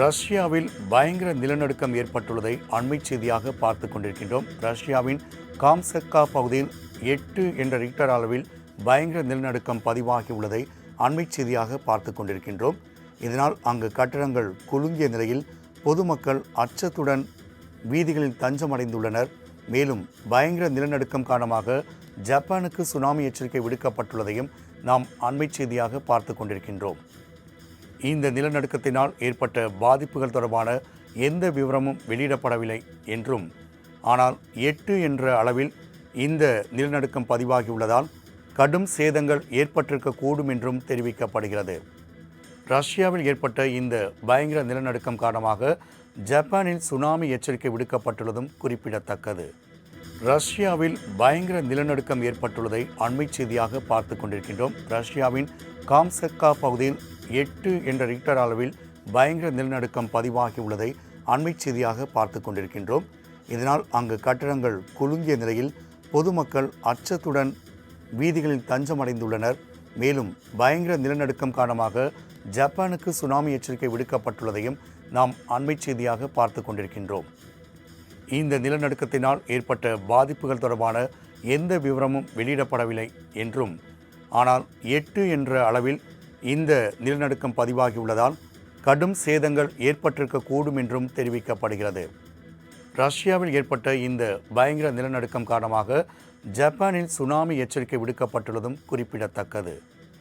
ரஷ்யாவில் பயங்கர நிலநடுக்கம் ஏற்பட்டுள்ளதை அண்மை செய்தியாக பார்த்து கொண்டிருக்கின்றோம். ரஷ்யாவின் காம்செக்கா பகுதியில் எட்டு என்ற ரிக்டர் அளவில் பயங்கர நிலநடுக்கம் பதிவாகியுள்ளதை அண்மை செய்தியாக பார்த்து கொண்டிருக்கின்றோம். இதனால் அங்கு கட்டடங்கள் குலுங்கிய நிலையில் பொதுமக்கள் அச்சத்துடன் வீதிகளில் தஞ்சமடைந்துள்ளனர். மேலும் பயங்கர நிலநடுக்கம் காரணமாக ஜப்பானுக்கு சுனாமி எச்சரிக்கை விடுக்கப்பட்டுள்ளதையும் நாம் அண்மை செய்தியாக பார்த்து கொண்டிருக்கின்றோம். இந்த நிலநடுக்கத்தினால் ஏற்பட்ட பாதிப்புகள் தொடர்பான எந்த விவரமும் வெளியிடப்படவில்லை என்றும். ஆனால் எட்டு என்ற அளவில் இந்த நிலநடுக்கம் பதிவாகியுள்ளதால் கடும் சேதங்கள் ஏற்பட்டிருக்கக்கூடும் என்றும் தெரிவிக்கப்படுகிறது. ரஷ்யாவில் ஏற்பட்ட இந்த பயங்கர நிலநடுக்கம் காரணமாக ஜப்பானில் சுனாமி எச்சரிக்கை விடுக்கப்பட்டுள்ளதும் குறிப்பிடத்தக்கது. ரஷ்யாவில் பயங்கர நிலநடுக்கம் ஏற்பட்டுள்ளதை அண்மை செய்தியாக பார்த்து கொண்டிருக்கின்றோம். ரஷ்யாவின் காம்செக்கா பகுதியில் எட்டு என்ற ரிக்டர் அளவில் பயங்கர நிலநடுக்கம் பதிவாகியுள்ளதை அண்மை செய்தியாக பார்த்து கொண்டிருக்கின்றோம். இதனால் அங்கு கட்டடங்கள் குலுங்கிய நிலையில் பொதுமக்கள் அச்சத்துடன் வீதிகளில் தஞ்சமடைந்துள்ளனர். மேலும் பயங்கர நிலநடுக்கம் காரணமாக ஜப்பானுக்கு சுனாமி எச்சரிக்கை விடுக்கப்பட்டுள்ளதையும் நாம் அண்மை செய்தியாக பார்த்து கொண்டிருக்கின்றோம். இந்த நிலநடுக்கத்தினால் ஏற்பட்ட பாதிப்புகள் தொடர்பான எந்த விவரமும் வெளியிடப்படவில்லை என்றும் ஆனால் எட்டு என்ற அளவில் இந்த நிலநடுக்கம் பதிவாகியுள்ளதால் கடும் சேதங்கள் ஏற்பட்டிருக்கக்கூடும் என்றும் தெரிவிக்கப்படுகிறது. ரஷ்யாவில் ஏற்பட்ட இந்த பயங்கர நிலநடுக்கம் காரணமாக ஜப்பானில் சுனாமி எச்சரிக்கை விடுக்கப்பட்டுள்ளதும் குறிப்பிடத்தக்கது.